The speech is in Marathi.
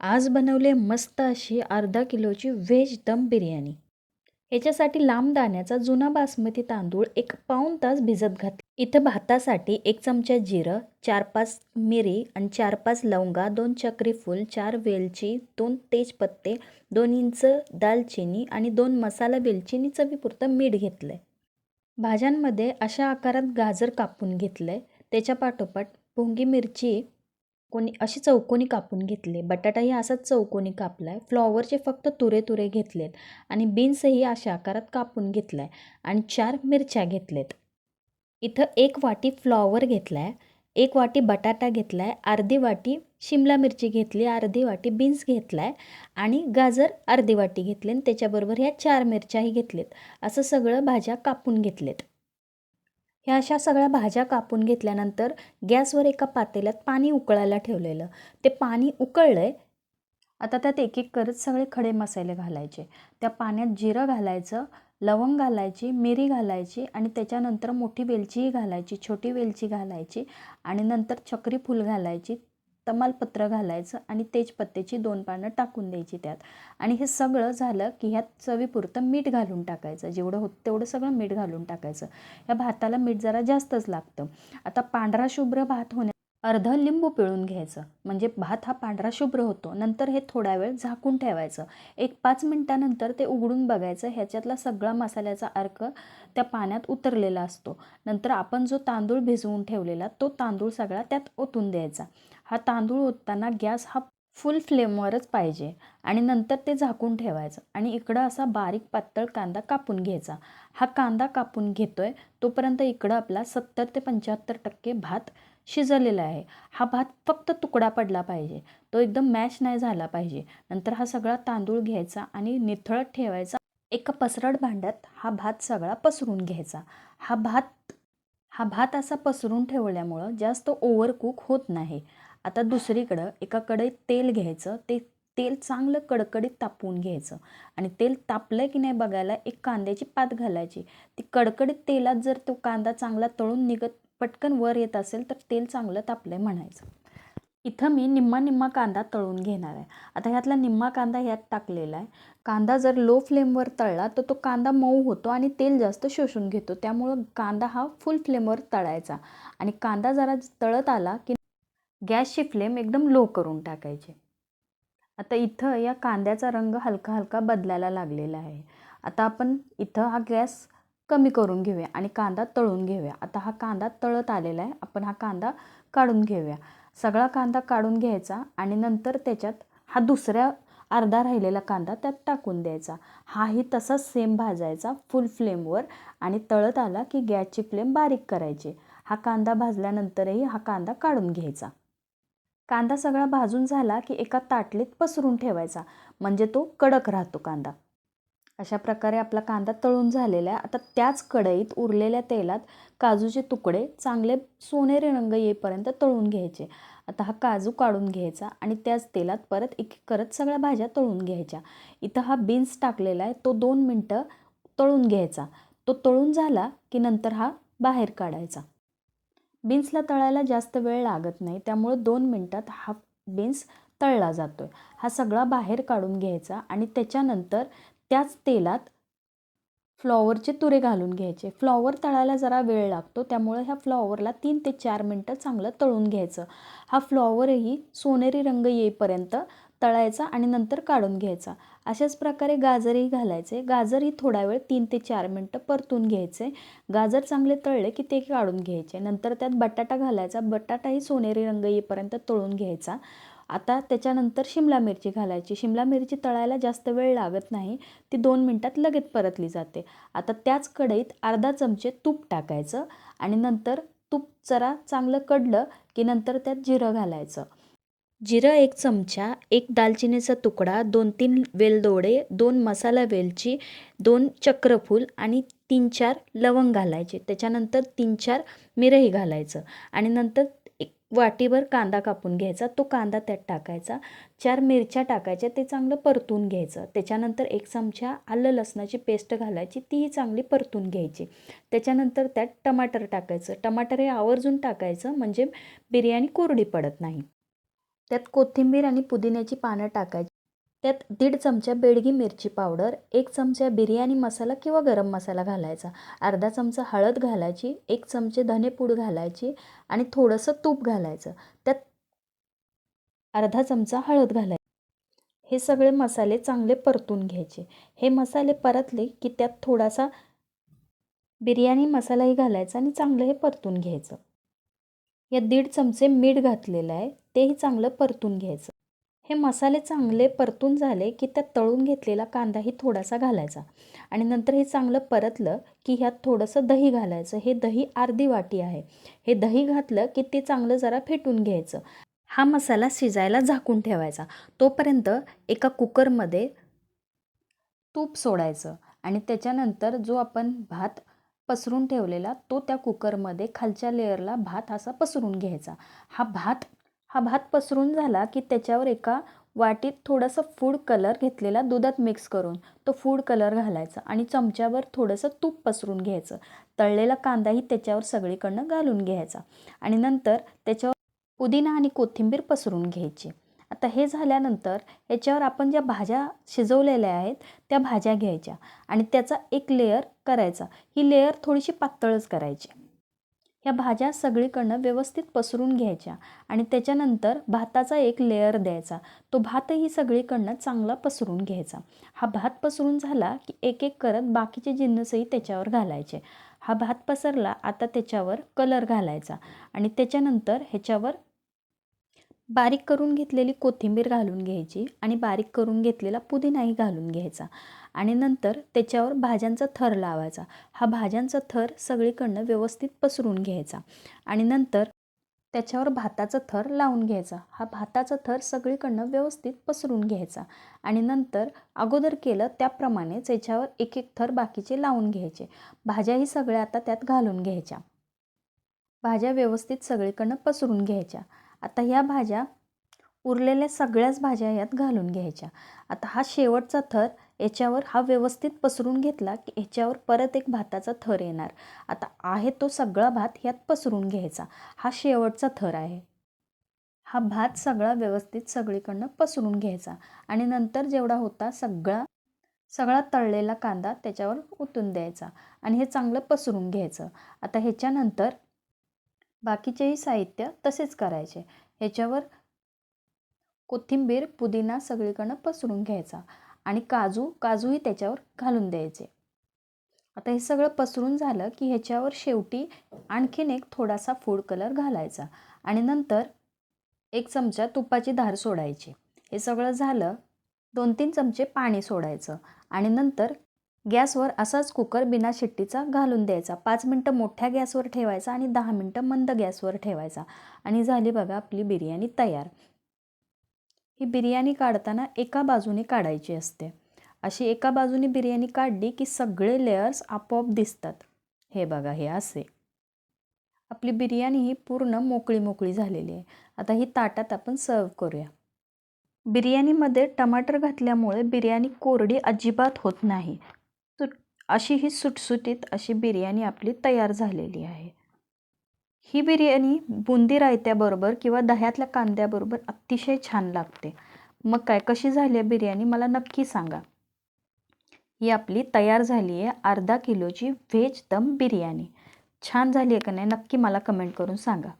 आज बनवले मस्त अशी अर्धा किलोची व्हेज दम बिर्याणी. ह्याच्यासाठी लांब दाण्याचा जुना बासमती तांदूळ एक पाऊण तास भिजत घातले. इथं भातासाठी एक चमचा जिरं चार पाच मिरी आणि चार पाच लवंगा दोन चक्री फूल चार वेलची दोन तेजपत्ते दोन इंच दालचिनी आणि दोन मसाला वेलचिनी चवीपुरतं मीठ घेतलं आहे भाज्यांमध्ये अशा आकारात गाजर कापून घेतलं आहे त्याच्या पाठोपाठ भोंगी मिरची कोणी अशी चौकोनी कापून घेतले. बटाटाही असाच चौकोनी कापला आहे फ्लॉवरचे फक्त तुरे तुरे घेतलेत आणि बीन्सही अशा आकारात कापून घेतला आहे आणि चार मिरच्या घेतलेत. इथं एक वाटी फ्लॉवर घेतला आहे एक वाटी बटाटा घेतला आहे अर्धी वाटी शिमला मिरची घेतली अर्धी वाटी बीन्स घेतला आहे आणि गाजर अर्धी वाटी घेतले आणि त्याच्याबरोबर ह्या चार मिरच्याही घेतलेत. असं सगळं भाज्या कापून घेतलेत. ह्या अशा सगळ्या भाज्या कापून घेतल्यानंतर गॅसवर एका पातेल्यात पाणी उकळायला ठेवलेलं. ते पाणी उकळलं आहे आता त्यात एक एक करत सगळे खडे मसाले घालायचे. त्या पाण्यात जिरं घालायचं लवंग घालायची मिरी घालायची आणि त्याच्यानंतर मोठी वेलचीही घालायची छोटी वेलची घालायची आणि नंतर चक्री फूल घालायची. तमालपत्र घालायचं आणि तेजपत्त्याची दोन पानं टाकून द्यायची त्यात. आणि हे सगळं झालं की ह्यात चवीपुरतं मीठ घालून टाकायचं. जेवढं होतं तेवढं सगळं मीठ घालून टाकायचं. या भाताला मीठ जरा जास्तच लागतं. आता पांढरा शुभ्र भात होण्या अर्धं लिंबू पिळून घ्यायचं. म्हणजे भात हा पांढरा शुभ्र होतो. नंतर हे थोडा वेळ झाकून ठेवायचं. एक पाच मिनटानंतर ते उघडून बघायचं. ह्याच्यातला सगळा मसाल्याचा अर्क त्या पाण्यात उतरलेला असतो. नंतर आपण जो तांदूळ भिजवून ठेवलेला तो तांदूळ सगळा त्यात ओतून द्यायचा. हा तांदूळ ओतताना गॅस हा फुल फ्लेमवरच पाहिजे. आणि नंतर ते झाकून ठेवायचं. आणि इकडं असा बारीक पातळ कांदा कापून घ्यायचा. हा कांदा कापून घेतोय तोपर्यंत इकडं आपला सत्तर ते पंच्याहत्तर टक्के भात शिजलेला आहे. हा भात फक्त तुकडा पडला पाहिजे. तो एकदम मॅश नाही झाला पाहिजे. नंतर हा सगळा तांदूळ घ्यायचा आणि निथळत ठेवायचा. एका पसरट भांड्यात हा भात सगळा पसरून घ्यायचा. हा भात हा भात असा पसरून ठेवल्यामुळं जास्त ओव्हर कुक होत नाही. आता दुसरीकडं एका कढईत तेल घ्यायचं. ते तेल चांगलं कडकडीत तापवून घ्यायचं. आणि तेल तापलं की नाही बघायला एक कांद्याची पात घालायची. ती कडकडीत तेलात जर तो कांदा चांगला तळून निघत पटकन वर येत असेल तर तेल चांगलं तापलं म्हणायचं. इथं मी निम्मा निम्मा कांदा तळून घेणार आहे. आता ह्यातला निम्मा कांदा ह्यात टाकलेला आहे. कांदा जर लो फ्लेमवर तळला तर तो कांदा मऊ होतो आणि तेल जास्त शोषून घेतो. त्यामुळं कांदा हा फुल फ्लेमवर तळायचा. आणि कांदा जरा तळत आला की गॅसची फ्लेम एकदम लो करून टाकायची. आता इथं या कांद्याचा रंग हलका हलका बदलायला लागलेला आहे. आता आपण इथं हा गॅस कमी करून घेऊया आणि कांदा तळून घेऊया. आता हा कांदा तळत आलेला आहे. आपण हा कांदा काढून घेऊया. सगळा कांदा काढून घ्यायचा आणि नंतर त्याच्यात हा दुसऱ्या अर्धा राहिलेला कांदा त्यात टाकून द्यायचा. हाही तसाच सेम भाजायचा फुल फ्लेमवर आणि तळत आला की गॅसची फ्लेम बारीक करायची. हा कांदा भाजल्यानंतरही हा कांदा काढून घ्यायचा. कांदा सगळा भाजून झाला की एका ताटलीत पसरून ठेवायचा. म्हणजे तो कडक राहतो कांदा. अशा प्रकारे आपला कांदा तळून झालेला आहे. आता त्याच कढईत उरलेल्या तेलात काजूचे तुकडे चांगले सोनेरी रंग येईपर्यंत तळून घ्यायचे. आता हा काजू काढून घ्यायचा आणि त्याच तेलात परत एक करत सगळ्या भाज्या तळून घ्यायच्या. इथं हा बीन्स टाकलेला आहे. तो दोन मिनटं तळून घ्यायचा. तो तळून झाला की नंतर हा बाहेर काढायचा. बीन्सला तळायला जास्त वेळ लागत नाही. त्यामुळं दोन मिनटात हा बीन्स तळला जातो आहे हा सगळा बाहेर काढून घ्यायचा आणि त्याच्यानंतर त्याच तेलात फ्लॉवरचे तुरे घालून घ्यायचे. फ्लॉवर तळायला जरा वेळ लागतो त्यामुळे ह्या फ्लॉवरला तीन ते चार मिनटं चांगलं तळून घ्यायचं. हा फ्लॉवरही सोनेरी रंग येईपर्यंत तळायचा आणि नंतर काढून घ्यायचा. अशाच प्रकारे गाजरही घालायचे. गाजरही थोडा वेळ तीन ते चार मिनटं परतून घ्यायचे. गाजर चांगले तळले की ते काढून घ्यायचे. नंतर त्यात बटाटा घालायचा. बटाटाही सोनेरी रंग येईपर्यंत तळून घ्यायचा. आता त्याच्यानंतर शिमला मिरची घालायची. शिमला मिरची तळायला जास्त वेळ लागत नाही. ती दोन मिनटात लगेच परतली जाते. आता त्याच कढईत अर्धा चमचे तूप टाकायचं आणि नंतर तूप जरा चांगलं कडलं की नंतर त्यात जिरं घालायचं. जिरं एक चमचा एक दालचिनीचा तुकडा दोन तीन वेलदोडे दोन मसाला वेलची दोन चक्रफूल आणि तीन चार लवंग घालायचे. त्याच्यानंतर तीन चार मिरंही घालायचं आणि नंतर वाटीभर कांदा कापून घ्यायचा. तो कांदा त्यात टाकायचा. चार मिरच्या टाकायच्या. ते चांगलं परतून घ्यायचं. त्याच्यानंतर एक चमचा आलं लसणाची पेस्ट घालायची. तीही चांगली परतून घ्यायची. त्याच्यानंतर त्यात टमाटर टाकायचं. टमाटर हे आवर्जून टाकायचं. म्हणजे बिर्याणी कोरडी पडत नाही. त्यात कोथिंबीर आणि पुदिन्याची पानं टाकायची. त्यात दीड चमचा बेडगी मिरची पावडर एक चमचा बिर्याणी मसाला किंवा गरम मसाला घालायचा अर्धा चमचा हळद घालायची एक चमचे धनेपूड घालायची आणि थोडंसं तूप घालायचं. त्यात अर्धा चमचा हळद घालायची. हे सगळे मसाले चांगले परतून घ्यायचे. हे मसाले परतले की त्यात थोडासा बिर्याणी मसालाही घालायचा आणि चांगलं हे परतून घ्यायचं. यात दीड चमचे मीठ घातलेलं आहे. तेही चांगलं परतून घ्यायचं. हे मसाले चांगले परतून झाले की त्यात तळून घेतलेला कांदाही थोडासा घालायचा. आणि नंतर हे चांगलं परतलं की ह्यात थोडंसं दही घालायचं. हे दही अर्धी वाटी आहे. हे दही घातलं की ते चांगलं जरा फेटून घ्यायचं. हा मसाला शिजायला झाकून ठेवायचा. तोपर्यंत एका कुकरमध्ये तूप सोडायचं. आणि त्याच्यानंतर जो आपण भात पसरून ठेवलेला तो त्या कुकरमध्ये खालच्या लेअरला भात असा पसरून घ्यायचा. हा भात हा भात पसरून झाला की त्याच्यावर एका वाटीत थोडंसं फूड कलर घेतलेला दुधात मिक्स करून तो फूड कलर घालायचा आणि चमच्यावर थोडंसं तूप पसरून घ्यायचं. तळलेला कांदाही त्याच्यावर सगळीकडनं घालून घ्यायचा आणि नंतर त्याच्यावर पुदिना आणि कोथिंबीर पसरून घ्यायची. आता हे झाल्यानंतर याच्यावर आपण ज्या भाज्या शिजवलेल्या आहेत त्या भाज्या घ्यायच्या आणि त्याचा एक लेअर करायचा. ही लेअर थोडीशी पातळच करायची. ह्या भाज्या सगळीकडनं व्यवस्थित पसरून घ्यायच्या आणि त्याच्यानंतर भाताचा एक लेअर द्यायचा. तो भातही सगळीकडनं चांगला पसरून घ्यायचा. हा भात पसरून झाला की एक एक करत बाकीचे जिन्नसही त्याच्यावर घालायचे. हा भात पसरला आता त्याच्यावर कलर घालायचा आणि त्याच्यानंतर ह्याच्यावर बारीक करून घेतलेली कोथिंबीर घालून घ्यायची आणि बारीक करून घेतलेला पुदिनाही घालून घ्यायचा. आणि नंतर त्याच्यावर भाज्यांचा थर लावायचा. हा भाज्यांचा थर सगळीकडनं व्यवस्थित पसरून घ्यायचा. आणि नंतर त्याच्यावर भाताचा थर लावून घ्यायचा. हा भाताचा थर सगळीकडनं व्यवस्थित पसरून घ्यायचा. आणि नंतर अगोदर केलं त्याप्रमाणेच याच्यावर एक एक थर बाकीचे लावून घ्यायचे. भाज्याही सगळ्या आता त्यात घालून घ्यायच्या. भाज्या व्यवस्थित सगळीकडनं पसरून घ्यायच्या. आता ह्या भाज्या उरलेल्या सगळ्याच भाज्या यात घालून घ्यायच्या. आता हा शेवटचा थर याच्यावर हा व्यवस्थित पसरून घेतला की ह्याच्यावर परत एक भाताचा थर येणार. आता आहे तो सगळा भात ह्यात पसरून घ्यायचा. हा शेवटचा थर आहे. हा भात सगळा व्यवस्थित सगळीकडनं पसरून घ्यायचा आणि नंतर जेवढा होता सगळा सगळा तळलेला कांदा त्याच्यावर ओतून द्यायचा आणि हे चांगलं पसरून घ्यायचं. आता ह्याच्यानंतर बाकीचेही साहित्य तसेच करायचे. ह्याच्यावर कोथिंबीर पुदिना सगळीकडनं पसरून घ्यायचा आणि काजू काजूही त्याच्यावर घालून द्यायचे. आता हे सगळं पसरून झालं की ह्याच्यावर शेवटी आणखीन एक थोडासा फूड कलर घालायचा आणि नंतर एक चमचा तुपाची धार सोडायची. हे सगळं झालं दोन तीन चमचे पाणी सोडायचं आणि नंतर गॅसवर असाच कुकर बिना शिट्टीचा घालून द्यायचा. पाच मिनटं मोठ्या गॅसवर ठेवायचा आणि दहा मिनटं मंद गॅसवर ठेवायचा. आणि झाली बघा आपली बिर्याणी तयार. ही बिर्याणी काढताना एका बाजूने काढायची असते. अशी एका बाजूने बिर्याणी काढली की सगळे लेयर्स आपोआप दिसतात. हे बघा हे असे. आपली बिर्याणी ही पूर्ण मोकळी मोकळी झालेली आहे. आता ही ताटात आपण सर्व करूया. बिर्याणीमध्ये टमाटर घातल्यामुळे बिर्याणी कोरडी अजिबात होत नाही. अशी ही सुटसुटीत अशी बिर्याणी आपली तयार झालेली आहे. ही बिर्याणी बुंदी रायत्याबरोबर किंवा दह्यातल्या कांद्याबरोबर अतिशय छान लागते. मग काय कशी झाली आहे बिर्याणी मला नक्की सांगा. ही आपली तयार झाली आहे अर्धा किलोची व्हेज दम बिर्याणी. छान झाली आहे का नाही नक्की मला कमेंट करून सांगा.